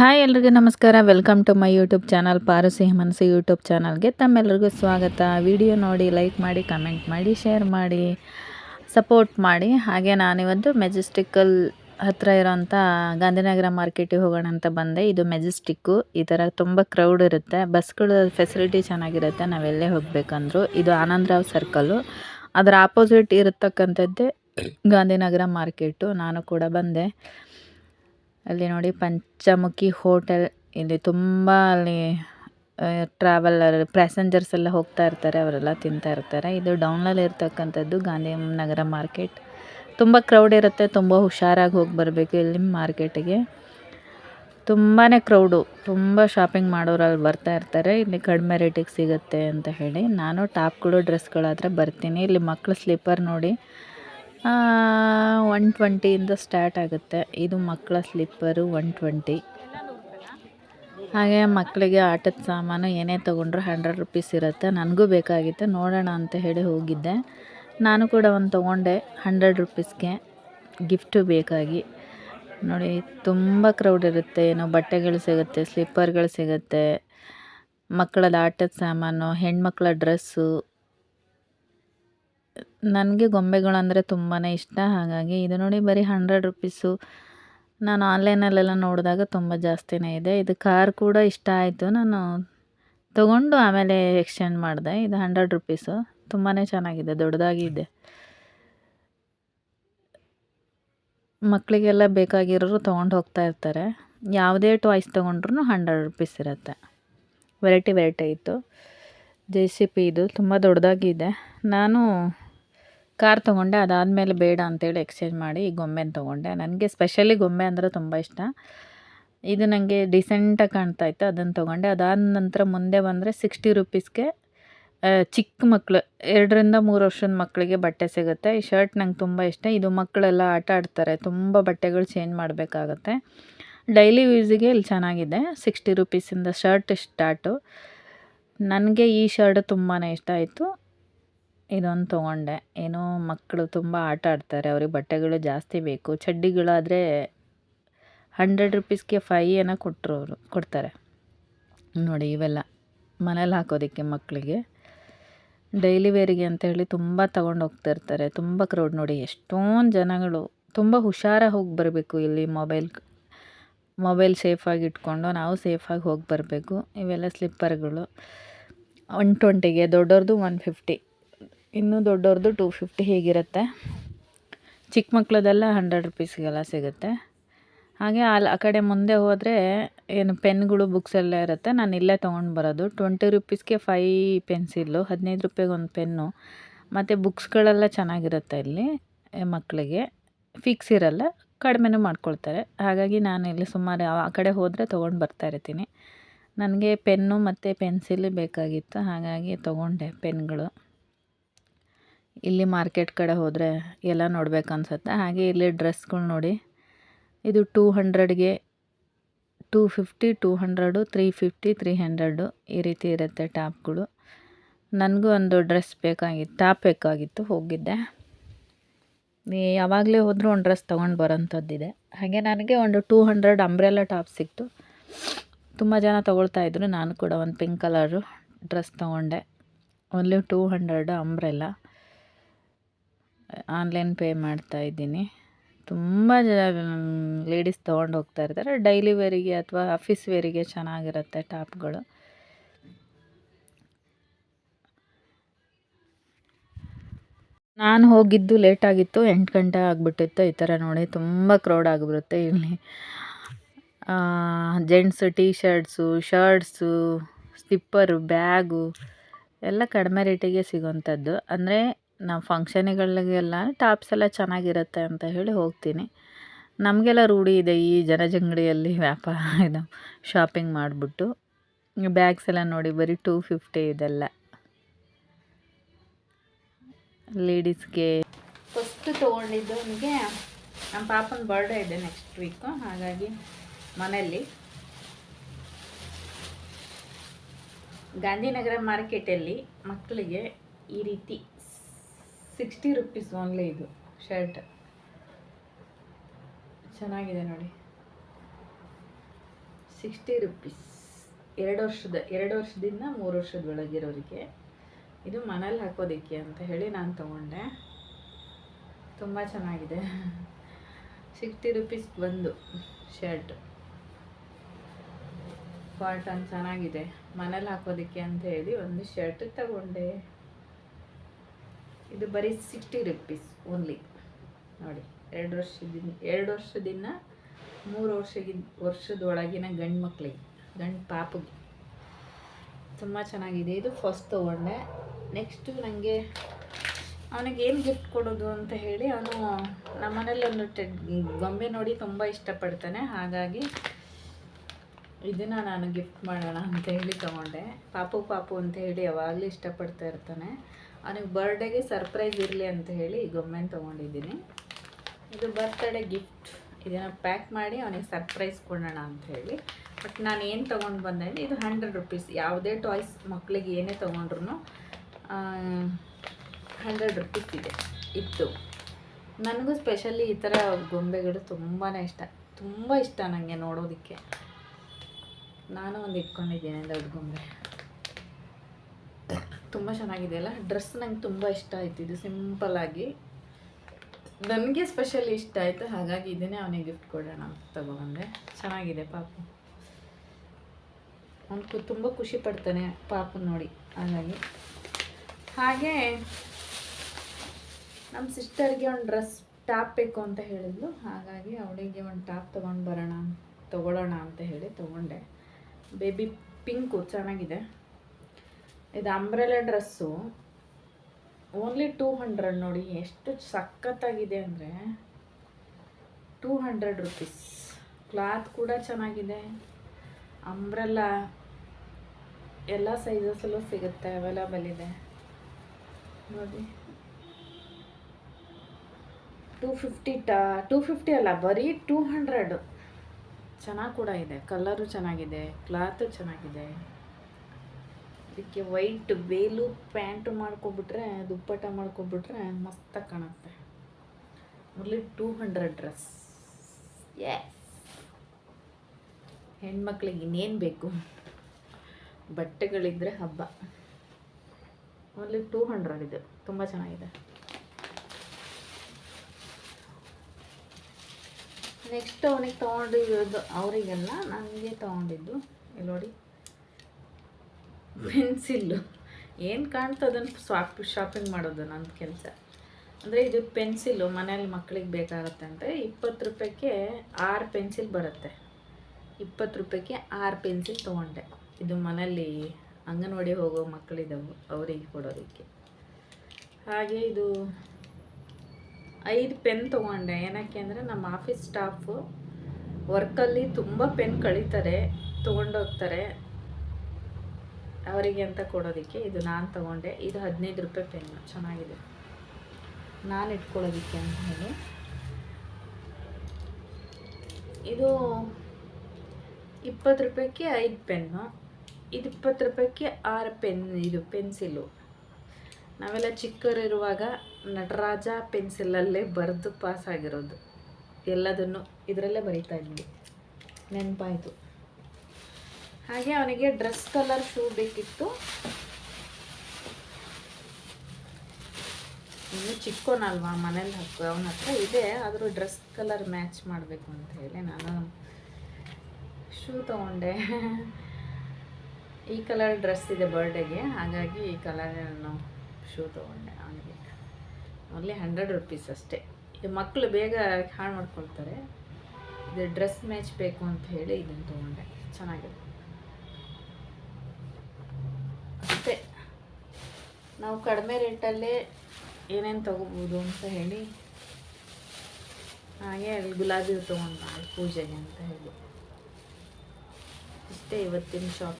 Hi ಎಲ್ರಿಗೂ ನಮಸ್ಕಾರ. Welcome to my YouTube channel Parsi ಮನಸ್ಸು ಯೂಟ್ಯೂಬ್ ಚಾನಲ್ಗೆ ತಮ್ಮೆಲ್ಲರಿಗೂ ಸ್ವಾಗತ. ವಿಡಿಯೋ ನೋಡಿ ಲೈಕ್ ಮಾಡಿ ಕಮೆಂಟ್ ಮಾಡಿ ಶೇರ್ ಮಾಡಿ ಸಪೋರ್ಟ್ ಮಾಡಿ. ಹಾಗೆ ನಾನಿವತ್ತು ಮೆಜೆಸ್ಟಿಕಲ್ ಹತ್ತಿರ ಇರೋಂಥ ಗಾಂಧಿನಗರ ಮಾರ್ಕೆಟಿಗೆ ಹೋಗೋಣ ಅಂತ ಬಂದೆ. ಇದು ಮೆಜೆಸ್ಟಿಕ್ಕು ಈ ಥರ ತುಂಬ ಕ್ರೌಡ್ ಇರುತ್ತೆ. ಬಸ್ಗಳ ಫೆಸಿಲಿಟಿ ಚೆನ್ನಾಗಿರುತ್ತೆ. ನಾವೆಲ್ಲೇ ಹೋಗಬೇಕಂದ್ರು. ಇದು ಆನಂದರಾವ್ ಸರ್ಕಲ್ಲು ಅದರ ಆಪೋಸಿಟ್ ಇರತಕ್ಕಂಥದ್ದೇ ಗಾಂಧಿನಗರ ಮಾರ್ಕೆಟು ನಾನು ಕೂಡ ಬಂದೆ. ಅಲ್ಲಿ ನೋಡಿ ಪಂಚಮುಖಿ ಹೋಟೆಲ್ ಇಲ್ಲಿ ತುಂಬ ಅಲ್ಲಿ ಟ್ರಾವೆಲರ್ ಪ್ಯಾಸೆಂಜರ್ಸ್ ಎಲ್ಲ ಹೋಗ್ತಾ ಇರ್ತಾರೆ, ಅವರೆಲ್ಲ ತಿಂತಾ ಇರ್ತಾರೆ. ಇದು ಡೌನಲ್ಲಿ ಇರ್ತಕ್ಕಂಥದ್ದು ಗಾಂಧಿನಗರ ಮಾರ್ಕೆಟ್ ತುಂಬ ಕ್ರೌಡ್ ಇರುತ್ತೆ, ತುಂಬ ಹುಷಾರಾಗಿ ಹೋಗಿ ಬರಬೇಕು ಇಲ್ಲಿ ಮಾರ್ಕೆಟಿಗೆ ತುಂಬಾ ಕ್ರೌಡು ತುಂಬ ಶಾಪಿಂಗ್ ಮಾಡೋರು ಅಲ್ಲಿ ಬರ್ತಾ ಇರ್ತಾರೆ. ಇಲ್ಲಿ ಕಡಿಮೆ ರೇಟಿಗೆ ಸಿಗುತ್ತೆ ಅಂತ ಹೇಳಿ. ನಾನು ಟಾಪ್ಗಳು ಡ್ರೆಸ್ಗಳಾದರೆ ಬರ್ತೀನಿ. ಇಲ್ಲಿ ಮಕ್ಕಳು ಸ್ಲೀಪರ್ ನೋಡಿ ಒನ್ ಟ್ವೆಂಟಿಯಿಂದ ಸ್ಟಾರ್ಟ್ ಆಗುತ್ತೆ. ಇದು ಮಕ್ಕಳ ಸ್ಲಿಪ್ಪರು ಒನ್ ಟ್ವೆಂಟಿ ಹಾಗೆ ಮಕ್ಕಳಿಗೆ ಆಟದ ಸಾಮಾನು ಏನೇ ತೊಗೊಂಡ್ರು ಹಂಡ್ರೆಡ್ ರುಪೀಸ್ ಇರುತ್ತೆ. ನನಗೂ ಬೇಕಾಗಿತ್ತು. ನೋಡೋಣ ಅಂತ ಹೇಳಿ ಹೋಗಿದ್ದೆ. ನಾನು ಕೂಡ ಒಂದು ತೊಗೊಂಡೆ ಹಂಡ್ರೆಡ್ ರುಪೀಸ್ಗೆ ಗಿಫ್ಟು ಬೇಕಾಗಿ. ನೋಡಿ, ತುಂಬ ಕ್ರೌಡ್ ಇರುತ್ತೆ. ಏನೋ ಬಟ್ಟೆಗಳು ಸಿಗುತ್ತೆ ಸ್ಲಿಪ್ಪರ್ಗಳು ಸಿಗುತ್ತೆ. ಮಕ್ಕಳಲ್ಲಿ ಆಟದ ಸಾಮಾನು, ಹೆಣ್ಮಕ್ಳ ಡ್ರೆಸ್ಸು ನನಗೆ ಗೊಂಬೆಗಳಂದರೆ ತುಂಬಾ ಇಷ್ಟ. ಹಾಗಾಗಿ ಇದು ನೋಡಿ ಬರೀ ಹಂಡ್ರೆಡ್ ರುಪೀಸು. ನಾನು ಆನ್ಲೈನಲ್ಲೆಲ್ಲ ನೋಡಿದಾಗ ತುಂಬ ಜಾಸ್ತಿನೇ ಇದೆ. ಇದು ಕಾರ್ ಕೂಡ ಇಷ್ಟ ಆಯಿತು. ನಾನು ತಗೊಂಡು ಆಮೇಲೆ ಎಕ್ಸ್ಚೇಂಜ್ ಮಾಡಿದೆ. ಇದು ಹಂಡ್ರೆಡ್ ರುಪೀಸು. ತುಂಬಾ ಚೆನ್ನಾಗಿದೆ. ದೊಡ್ಡದಾಗಿದೆ ಮಕ್ಕಳಿಗೆಲ್ಲ ಬೇಕಾಗಿರೋರು ತೊಗೊಂಡು ಹೋಗ್ತಾ ಇರ್ತಾರೆ. ಯಾವುದೇ ಟಾಯ್ಸ್ ತೊಗೊಂಡ್ರು ಹಂಡ್ರೆಡ್ ರುಪೀಸ್ ಇರುತ್ತೆ. ವೆರೈಟಿ ವೆರೈಟಿ ಇತ್ತು. ಜೆ ಸಿ ಪಿ ಇದು ತುಂಬ ದೊಡ್ಡದಾಗಿದೆ. ನಾನು ಕಾರ್ ತೊಗೊಂಡೆ, ಅದಾದಮೇಲೆ ಬೇಡ ಅಂತೇಳಿ ಎಕ್ಸ್ಚೇಂಜ್ ಮಾಡಿ ಈ ಗೊಂಬೆನ ತೊಗೊಂಡೆ. ನನಗೆ ಸ್ಪೆಷಲಿ ಗೊಂಬೆ ಅಂದರೆ ತುಂಬ ಇಷ್ಟ. ಇದು ನನಗೆ ಡಿಸೆಂಟಾಗಿ ಕಾಣ್ತಾ ಇತ್ತು ಅದನ್ನು ತೊಗೊಂಡೆ. ಅದಾದ ನಂತರ ಮುಂದೆ ಬಂದರೆ ಸಿಕ್ಸ್ಟಿ ರುಪೀಸ್ಗೆ ಚಿಕ್ಕ ಮಕ್ಕಳು ಎರಡರಿಂದ ಮೂರು ವರ್ಷದ ಮಕ್ಕಳಿಗೆ ಬಟ್ಟೆ ಸಿಗುತ್ತೆ. ಈ ಶರ್ಟ್ ನಂಗೆ ತುಂಬ ಇಷ್ಟ. ಇದು ಮಕ್ಕಳೆಲ್ಲ ಆಟ ಆಡ್ತಾರೆ, ತುಂಬ ಬಟ್ಟೆಗಳು ಚೇಂಜ್ ಮಾಡಬೇಕಾಗತ್ತೆ. ಡೈಲಿ ಯೂಸಿಗೆ ಇಲ್ಲಿ ಚೆನ್ನಾಗಿದೆ. ಸಿಕ್ಸ್ಟಿ ರುಪೀಸಿಂದ ಶರ್ಟ್ ಸ್ಟಾರ್ಟು ನನಗೆ ಈ ಶರ್ಟ್ ತುಂಬಾ ಇಷ್ಟ ಆಯಿತು. ಇದೊಂದು ತೊಗೊಂಡೆ. ಏನೋ ಮಕ್ಕಳು ತುಂಬ ಆಟ ಆಡ್ತಾರೆ. ಅವ್ರಿಗೆ ಬಟ್ಟೆಗಳು ಜಾಸ್ತಿ ಬೇಕು. ಚಡ್ಡಿಗಳಾದರೆ ಹಂಡ್ರೆಡ್ ರುಪೀಸ್ಗೆ ಫೈ ಏನೋ ಕೊಟ್ಟರು ಅವರು, ಕೊಡ್ತಾರೆ. ನೋಡಿ ಇವೆಲ್ಲ ಮನೇಲಿ ಹಾಕೋದಕ್ಕೆ ಮಕ್ಕಳಿಗೆ. ಡೈಲಿ ವೇರಿಗೆ ಅಂತ ಹೇಳಿ ತುಂಬ ತಗೊಂಡು ಹೋಗ್ತಿರ್ತಾರೆ ತುಂಬ ಕ್ರೌಡ್ ನೋಡಿ ಎಷ್ಟೊಂದು ಜನಗಳು. ತುಂಬ ಹುಷಾರಾಗಿ ಹೋಗಿ ಬರಬೇಕು ಇಲ್ಲಿ ಮೊಬೈಲ್ ಮೊಬೈಲ್ ಸೇಫಾಗಿ ಇಟ್ಕೊಂಡು ನಾವು ಸೇಫಾಗಿ ಹೋಗಿ ಬರಬೇಕು. ಇವೆಲ್ಲ ಸ್ಲಿಪ್ಪರ್ಗಳು ಒನ್ ಟ್ವೆಂಟಿಗೆ ದೊಡ್ಡವ್ರದ್ದು ಒನ್ ಫಿಫ್ಟಿ. ಇನ್ನೂ ದೊಡ್ಡವ್ರದ್ದು ಟೂ ಫಿಫ್ಟಿ ಹೀಗಿರುತ್ತೆ. ಚಿಕ್ಕ ಮಕ್ಕಳದೆಲ್ಲ ಹಂಡ್ರೆಡ್ ರುಪೀಸ್ಗೆಲ್ಲ ಸಿಗುತ್ತೆ. ಹಾಗೆ ಅಲ್ಲಿ ಆ ಕಡೆ ಮುಂದೆ ಹೋದರೆ ಏನು ಪೆನ್ಗಳು ಬುಕ್ಸ್ ಎಲ್ಲ ಇರುತ್ತೆ. ನಾನು ಇಲ್ಲೇ ತೊಗೊಂಡು ಬರೋದು. ಟ್ವೆಂಟಿ ರುಪೀಸ್ಗೆ ಫೈ ಪೆನ್ಸಿಲ್ಲು, ಹದಿನೈದು ರೂಪಾಯಿಗೆ ಒಂದು ಪೆನ್ನು. ಮತ್ತು ಬುಕ್ಸ್ಗಳೆಲ್ಲ ಚೆನ್ನಾಗಿರುತ್ತೆ ಇಲ್ಲಿ ಮಕ್ಕಳಿಗೆ. ಫಿಕ್ಸ್ ಇರಲ್ಲ, ಕಡಿಮೆನೂ ಮಾಡ್ಕೊಳ್ತಾರೆ. ಹಾಗಾಗಿ ನಾನು ಇಲ್ಲಿ ಸುಮಾರು ಆ ಕಡೆ ಹೋದರೆ ತೊಗೊಂಡು ಬರ್ತಾ ಇರ್ತೀನಿ. ನನಗೆ ಪೆನ್ನು ಮತ್ತು ಪೆನ್ಸಿಲ್ ಬೇಕಾಗಿತ್ತು, ಹಾಗಾಗಿ ತೊಗೊಂಡೆ ಪೆನ್ಗಳು. ಇಲ್ಲಿ ಮಾರ್ಕೆಟ್ ಕಡೆ ಹೋದರೆ ಎಲ್ಲ ನೋಡ್ಬೇಕು ಅನ್ಸುತ್ತೆ ಹಾಗೆ ಇಲ್ಲಿ ಡ್ರೆಸ್ಗಳು ನೋಡಿ, ಇದು two ಹಂಡ್ರೆಡ್ಗೆ two fifty, two hundred, three fifty, three hundred ಈ ರೀತಿ ಇರುತ್ತೆ ಟಾಪ್ಗಳು. ನನಗೂ ಒಂದು ಡ್ರೆಸ್ ಬೇಕಾಗಿತ್ತು ಟಾಪ್ ಬೇಕಾಗಿತ್ತು, ಹೋಗಿದ್ದೆ. ಯಾವಾಗಲೇ ಹೋದರೂ ಒಂದು ಡ್ರೆಸ್ ತೊಗೊಂಡು ಬರೋಂಥದ್ದಿದೆ. ಹಾಗೆ ನನಗೆ ಒಂದು ಟೂ ಹಂಡ್ರೆಡ್ ಅಂಬ್ರೆಲ್ಲ ಟಾಪ್ ಸಿಕ್ತು. ತುಂಬ ಜನ ತೊಗೊಳ್ತಾಯಿದ್ರು ನಾನು ಕೂಡ ಒಂದು ಪಿಂಕ್ ಕಲರು ಡ್ರೆಸ್ ತೊಗೊಂಡೆ. Only two hundred umbrella online pay ಮಾಡ್ತಾ ಇದ್ದೀನಿ. ತುಂಬ ಜನ ಲೇಡೀಸ್ ತೊಗೊಂಡು ಹೋಗ್ತಾ ಇರ್ತಾರೆ. ಡೈಲಿ ವೇರಿಗೆ ಅಥವಾ ಆಫೀಸ್ ವೇರಿಗೆ ಚೆನ್ನಾಗಿರುತ್ತೆ ಟಾಪ್ಗಳು ನಾನು ಹೋಗಿದ್ದು ಲೇಟಾಗಿತ್ತು ಎಂಟು ಗಂಟೆ ಆಗಿಬಿಟ್ಟಿತ್ತು. ಈ ಥರ ನೋಡಿ ತುಂಬ ಕ್ರೌಡ್ ಆಗಿಬಿಡುತ್ತೆ ಇಲ್ಲಿ. Gents T shirts shirts slipper, bag ಎಲ್ಲ ಕಡಿಮೆ ರೇಟಿಗೆ ಸಿಗೋಂಥದ್ದು. ಅಂದರೆ ನಾವು ಫಂಕ್ಷನ್ಗಳಿಗೆಲ್ಲ ಟಾಪ್ಸ್ ಎಲ್ಲ ಚೆನ್ನಾಗಿರುತ್ತೆ ಅಂತ ಹೇಳಿ ಹೋಗ್ತೀನಿ. ನಮಗೆಲ್ಲ ರೂಢಿ ಇದೆ ಈ ಜನಜಂಗಡಿಯಲ್ಲಿ ವ್ಯಾಪಾರ ಇದು ಶಾಪಿಂಗ್ ಮಾಡಿಬಿಟ್ಟು. ಬ್ಯಾಗ್ಸ್ ಎಲ್ಲ ನೋಡಿ ಬರೀ ಟೂ ಫಿಫ್ಟಿ ಇದೆಲ್ಲ. ಲೇಡೀಸ್ಗೆ ಫಸ್ಟ್ ತೊಗೊಂಡಿದ್ದು ನನಗೆ ನಮ್ಮ ಪಾಪನ ಬರ್ಡೇ ಇದೆ ನೆಕ್ಸ್ಟ್ ವೀಕು ಹಾಗಾಗಿ ಮನೆಯಲ್ಲಿ. ಗಾಂಧಿನಗರ ಮಾರ್ಕೆಟಲ್ಲಿ ಮಕ್ಕಳಿಗೆ ಈ ರೀತಿ ಸಿಕ್ಸ್ಟಿ ರುಪೀಸ್ ಓನ್ಲಿ ಇದು ಶರ್ಟ್ ಚೆನ್ನಾಗಿದೆ ನೋಡಿ. ಸಿಕ್ಸ್ಟಿ ರುಪೀಸ್ ಎರಡು ವರ್ಷದ, ಎರಡು ವರ್ಷದಿಂದ ಮೂರು ವರ್ಷದ ಒಳಗಿರೋರಿಗೆ ಇದು ಮನೇಲಿ ಹಾಕೋದಕ್ಕೆ ಅಂತ ಹೇಳಿ ನಾನು ತೊಗೊಂಡೆ. ತುಂಬ ಚೆನ್ನಾಗಿದೆ. ಸಿಕ್ಸ್ಟಿ ರುಪೀಸ್ ಬಂದು ಶರ್ಟ್ ಕಾಟನ್ ಚೆನ್ನಾಗಿದೆ. ಮನೇಲಿ ಹಾಕೋದಕ್ಕೆ ಅಂತ ಹೇಳಿ ಒಂದು ಶರ್ಟ್ ತಗೊಂಡೆ. ಇದು ಬರೀ ಸಿಕ್ಸ್ಟಿ ರುಪೀಸ್ ಓನ್ಲಿ ನೋಡಿ, ಎರಡು ವರ್ಷದಿಂದ ಎರಡು ವರ್ಷದಿಂದ ಮೂರು ವರ್ಷಗಿನ್ ವರ್ಷದೊಳಗಿನ ಗಂಡು ಮಕ್ಕಳಿಗೆ ಗಂಡು ಪಾಪಗೆ. ತುಂಬ ಚೆನ್ನಾಗಿದೆ. ಇದು ಫಸ್ಟ್ ತೊಗೊಂಡೆ. ನೆಕ್ಸ್ಟು ನನಗೆ ಅವನಿಗೆ ಏನು ಗಿಫ್ಟ್ ಕೊಡೋದು ಅಂತ ಹೇಳಿ ಅವನು ನಮ್ಮನೇಲಿ ಒಂದು ಟೆಡ್ ಗೊಂಬೆ ನೋಡಿ ತುಂಬ ಇಷ್ಟಪಡ್ತಾನೆ. ಹಾಗಾಗಿ ಇದನ್ನು ನಾನು ಗಿಫ್ಟ್ ಮಾಡೋಣ ಅಂತ ಹೇಳಿ ತೊಗೊಂಡೆ. ಪಾಪು ಪಾಪು ಅಂತ ಹೇಳಿ ಯಾವಾಗಲೂ ಇಷ್ಟಪಡ್ತಾ ಇರ್ತಾನೆ. ಅವನಿಗೆ ಬರ್ಡೇಗೆ ಸರ್ಪ್ರೈಸ್ ಇರಲಿ ಅಂತ ಹೇಳಿ ಈ ಗೊಂಬೆನ ತೊಗೊಂಡಿದ್ದೀನಿ. ಇದು ಬರ್ತ್ಡೇ ಗಿಫ್ಟ್ ಇದನ್ನು ಪ್ಯಾಕ್ ಮಾಡಿ ಅವನಿಗೆ ಸರ್ಪ್ರೈಸ್ ಕೊಡೋಣ ಅಂತ ಹೇಳಿ. ಬಟ್ ನಾನು ಏನು ತೊಗೊಂಡು ಬಂದೆ ಇದು ಹಂಡ್ರೆಡ್ ರುಪೀಸ್ ಯಾವುದೇ ಟಾಯ್ಸ್ ಮಕ್ಕಳಿಗೆ ಏನೇ ತೊಗೊಂಡ್ರು ಹಂಡ್ರೆಡ್ ರುಪೀಸ್ ಇದೆ. ಇತ್ತು ನನಗೂ ಸ್ಪೆಷಲಿ ಈ ಥರ ಗೊಂಬೆಗಳು ತುಂಬಾ ಇಷ್ಟ. ತುಂಬ ಇಷ್ಟ ನನಗೆ ನೋಡೋದಕ್ಕೆ. ನಾನು ಒಂದು ಇಟ್ಕೊಂಡಿದ್ದೇನೆ ದೊಡ್ಡ ಗೊಂಬೆ. ತುಂಬ ಚೆನ್ನಾಗಿದೆ ಅಲ್ಲ? ಡ್ರೆಸ್ ನಂಗೆ ತುಂಬ ಇಷ್ಟ ಆಯ್ತು. ಇದು ಸಿಂಪಲ್ಲಾಗಿ ನನಗೆ ಸ್ಪೆಷಲಿ ಇಷ್ಟ ಆಯಿತು. ಹಾಗಾಗಿ ಇದನ್ನೇ ಅವನಿಗೆ ಗಿಫ್ಟ್ ಕೊಡೋಣ ಅಂತ ತಗೊಬಂದೆ ಚೆನ್ನಾಗಿದೆ ಪಾಪು. ಅವನು ತುಂಬ ಖುಷಿ ಪಡ್ತಾನೆ ಪಾಪು ನೋಡಿ. ಹಾಗಾಗಿ. ಹಾಗೆ ನಮ್ಮ ಸಿಸ್ಟರ್ಗೆ ಒಂದು ಡ್ರೆಸ್ ಟಾಪ್ ಬೇಕು ಅಂತ ಹೇಳಿದ್ಲು. ಹಾಗಾಗಿ ಅವಳಿಗೆ ಒಂದು ಟಾಪ್ ತೊಗೊಂಡು ಬರೋಣ ತೊಗೊಳ್ಳೋಣ ಅಂತ ಹೇಳಿ ತೊಗೊಂಡೆ. ಬೇಬಿ ಪಿಂಕು ಚೆನ್ನಾಗಿದೆ. ಇದು umbrella dress. Only two hundred ನೋಡಿ, ಎಷ್ಟು ಸಖತ್ತಾಗಿದೆ ಅಂದರೆ ಟೂ ಹಂಡ್ರೆಡ್ ರುಪೀಸ್. ಕ್ಲಾತ್ ಕೂಡ ಚೆನ್ನಾಗಿದೆ. ಅಂಬ್ರೆಲ್ಲ ಎಲ್ಲ ಸೈಜಸಲ್ಲೂ ಸಿಗುತ್ತೆ ಅವೈಲಬಲ್ ಇದೆ. ನೋಡಿ. ಟೂ ಫಿಫ್ಟಿ ಟ ಟೂ ಫಿಫ್ಟಿ ಅಲ್ಲ, ಬರೀ ಟೂ ಹಂಡ್ರೆಡ್ ಚೆನ್ನಾಗಿ ಕೂಡ ಇದೆ. ಕಲರು ಚೆನ್ನಾಗಿದೆ ಕ್ಲಾತು ಚೆನ್ನಾಗಿದೆ. ಇದಕ್ಕೆ ವೈಟ್ ವೇಲು ಪ್ಯಾಂಟು ಮಾಡ್ಕೊಬಿಟ್ರೆ ದುಪ್ಪಟ್ಟ ಮಾಡ್ಕೊಬಿಟ್ರೆ ಮಸ್ತಾಗಿ ಕಾಣುತ್ತೆ. ಓನ್ಲಿ ಟೂ ಹಂಡ್ರೆಡ್ ಡ್ರೆಸ್ ಎಸ್ ಹೆಣ್ಮಕ್ಳಿಗೆ ಇನ್ನೇನು ಬೇಕು? ಬಟ್ಟೆಗಳಿದ್ರೆ ಹಬ್ಬ. ಓನ್ಲಿ ಟೂ ಹಂಡ್ರೆಡ್ ಇದೆ. ತುಂಬ ಚೆನ್ನಾಗಿದೆ. ನೆಕ್ಸ್ಟ್ ಅವನಿಗೆ ತೊಗೊಂಡಿರೋದು ಅವರಿಗೆಲ್ಲ ನನಗೆ ತೊಗೊಂಡಿದ್ದು. ಇಲ್ಲಿ ನೋಡಿ. ಪೆನ್ಸಿಲ್ಲು. ಏನು ಕಾಣ್ತು ಅದನ್ನು ಶಾಪಿಂಗ್ ಮಾಡೋದು ನನ್ನ ಕೆಲಸ. ಅಂದರೆ ಇದು ಪೆನ್ಸಿಲ್ಲು, ಮನೇಲಿ ಮಕ್ಕಳಿಗೆ ಬೇಕಾಗುತ್ತೆ ಅಂದರೆ ಇಪ್ಪತ್ತು ರೂಪಾಯಿಗೆ ಆರು ಪೆನ್ಸಿಲ್ ಬರುತ್ತೆ. ಇಪ್ಪತ್ತು ರೂಪಾಯಿಗೆ ಆರು ಪೆನ್ಸಿಲ್ ತೊಗೊಂಡೆ. ಇದು ಮನೇಲಿ ಅಂಗನವಾಡಿ ಹೋಗೋ ಮಕ್ಕಳಿದ್ದವು ಅವರಿಗೆ ಕೊಡೋದಕ್ಕೆ. ಹಾಗೆ ಇದು ಐದು ಪೆನ್ ತೊಗೊಂಡೆ. ಏನಕ್ಕೆ ಅಂದರೆ ನಮ್ಮ ಆಫೀಸ್ ಸ್ಟಾಫು ವರ್ಕಲ್ಲಿ ತುಂಬ ಪೆನ್ ಕಳೀತಾರೆ ತೊಗೊಂಡೋಗ್ತಾರೆ ಅವರಿಗೆ ಅಂತ ಕೊಡೋದಕ್ಕೆ ಇದು ನಾನು ತೊಗೊಂಡೆ. ಇದು ಹದಿನೈದು ರೂಪಾಯಿ ಪೆನ್ನು ಚೆನ್ನಾಗಿದೆ. ನಾನು ಇಟ್ಕೊಳ್ಳೋದಕ್ಕೆ ಅಂತ ಹೇಳಿ. ಇದು ಇಪ್ಪತ್ತು ರೂಪಾಯಿಗೆ ಐದು ಪೆನ್ನು ಇದು ಇಪ್ಪತ್ತು ರೂಪಾಯಿಗೆ ಆರು ಪೆನ್, ಇದು ಪೆನ್ಸಿಲು. ನಾವೆಲ್ಲ ಚಿಕ್ಕವರಿರುವಾಗ ನಟರಾಜ ಪೆನ್ಸಿಲಲ್ಲೇ ಬರೆದು ಪಾಸ್ ಆಗಿರೋದು. ಎಲ್ಲದನ್ನು ಇದರಲ್ಲೇ ಬರೀತಾ ಇದ್ವಿ. ನೆನಪಾಯಿತು. ಹಾಗೆ ಅವನಿಗೆ ಡ್ರೆಸ್ ಕಲರ್ ಶೂ ಬೇಕಿತ್ತು. ಇನ್ನು ಚಿಕ್ಕೋನಲ್ವಾ, ಮನೇಲಿ ಹಾಕು ಅವನ ಹತ್ರ ಇದೆ, ಆದರೂ ಡ್ರೆಸ್ ಕಲರ್ ಮ್ಯಾಚ್ ಮಾಡಬೇಕು ಅಂತ ಹೇಳಿ ನಾನು ಶೂ ತೊಗೊಂಡೆ. ಈ ಕಲರ್ ಡ್ರೆಸ್ ಇದೆ ಬರ್ಡೇಗೆ, ಹಾಗಾಗಿ ಈ ಕಲರ್ ನಾನು ಶೂ ತೊಗೊಂಡೆ ಅವನಿಗೆ. ಓನ್ಲಿ ಹಂಡ್ರೆಡ್ ರುಪೀಸ್ ಅಷ್ಟೇ. ಮಕ್ಕಳು ಬೇಗ ಹಾಳು ಮಾಡ್ಕೊಳ್ತಾರೆ. ಇದು ಡ್ರೆಸ್ ಮ್ಯಾಚ್ ಬೇಕು ಅಂತ ಹೇಳಿ ಇದನ್ನು ತೊಗೊಂಡೆ. ಚೆನ್ನಾಗಿದೆ. ಅಷ್ಟೇ. ನಾವು ಕಡಿಮೆ ರೇಟಲ್ಲೇ ಏನೇನು ತೊಗೋಬೋದು ಅಂತ ಹೇಳಿ ಹಾಗೆ ಗುಲಾಬಿ ತೊಗೊಂಡು ಪೂಜೆಗೆ ಅಂತ ಹೇಳಿ. ಇಷ್ಟೇ ಇವತ್ತಿನ ಶಾಪ್